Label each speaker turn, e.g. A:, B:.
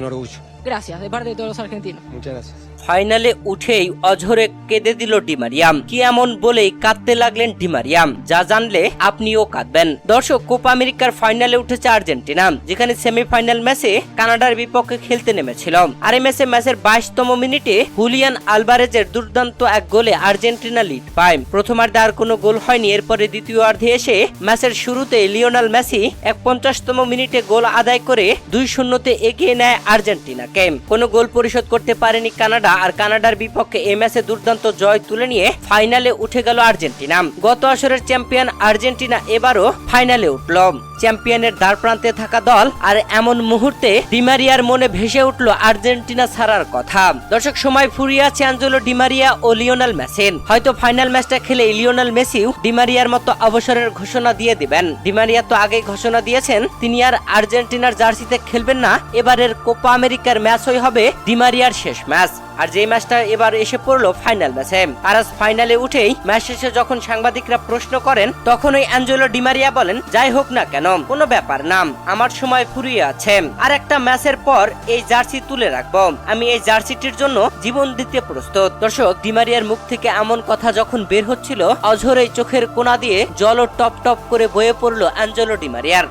A: Norúcio.
B: Gracias, de parte de todos los argentinos.
A: Muchas gracias.
C: ফাইনালে উঠেই অঝরে কেঁদে দিল ডিমারিয়াম কি এমন বলেই কাঁদতে লাগলেন ডিমারিয়াম যা জানলে আপনিও কাঁদবেন। দর্শক কোপা আমেরিকার ফাইনালে উঠেছে আর্জেন্টিনা যেখানে সেমিফাইনাল ম্যাচে কানাডার বিপক্ষে খেলতে নেমেছিল। আর এই ম্যাচে ম্যাচের বাইশতম মিনিটে হুলিয়ান আলবারেজের দুর্দান্ত এক গোলে আর্জেন্টিনা লিড পায়। প্রথমার্ধে আর কোনো গোল হয়নি এরপরে দ্বিতীয়ার্ধে এসে ম্যাচের শুরুতে লিওনাল মেসি এক পঞ্চাশতম মিনিটে গোল আদায় করে দুই শূন্যতে এগিয়ে নেয় আর্জেন্টিনাকে কোনো গোল পরিশোধ করতে পারেনি কানাডা, আর কানাডার বিপক্ষে এই ম্যাচে দুর্দান্ত জয় তুলে নিয়ে ফাইনালে উঠে গেল আর্জেন্টিনা। গত আসরের চ্যাম্পিয়ন আর্জেন্টিনা এবারও ফাইনালে উঠল। চ্যাম্পিয়নের দ্বার প্রান্তে থাকা দল, আর এমন মুহূর্তে ডিমারিয়ার মনে ভেসে উঠল আর্জেন্টিনা ছাড়ার কথা। দর্শক, সময় ফুরিয়ে আছে অ্যাঞ্জেলো ডিমারিয়া ও লিওনাল মেসির হয়তো ফাইনাল ম্যাচটা খেলে লিওনাল মেসিও ডিমারিয়ার মতো অবসরের ঘোষণা দিয়ে দিবেন। ডিমারিয়া তো আগেই ঘোষণা দিয়েছেন, তিনি আর আর্জেন্টিনার জার্সিতে খেলবেন না। এবারের কোপা আমেরিকার ম্যাচই হবে ডিমারিয়ার শেষ ম্যাচ আর যে ম্যাচটা এবার এসে পড়ল ফাইনাল ম্যাচে আর আজ ফাইনালে উঠেই ম্যাচ শেষে যখন সাংবাদিকরা প্রশ্ন করেন তখন ওই অ্যাঞ্জেলো ডিমারিয়া বলেন, যাই হোক না কেন, কোনো ব্যাপার না, আমার সময় ফুরিয়ে আছে। আর একটা ম্যাচের পর এই জার্সি তুলে রাখব। আমি এই জার্সিটির জন্য জীবন দিতে প্রস্তুত। দর্শক ডিমারিয়ার মুখ থেকে এমন কথা যখন বের হচ্ছিল অঝরে চোখের কোনা দিয়ে জল টপ টপ করে বয়ে পড়ল অ্যাঞ্জেলো ডিমারিয়ার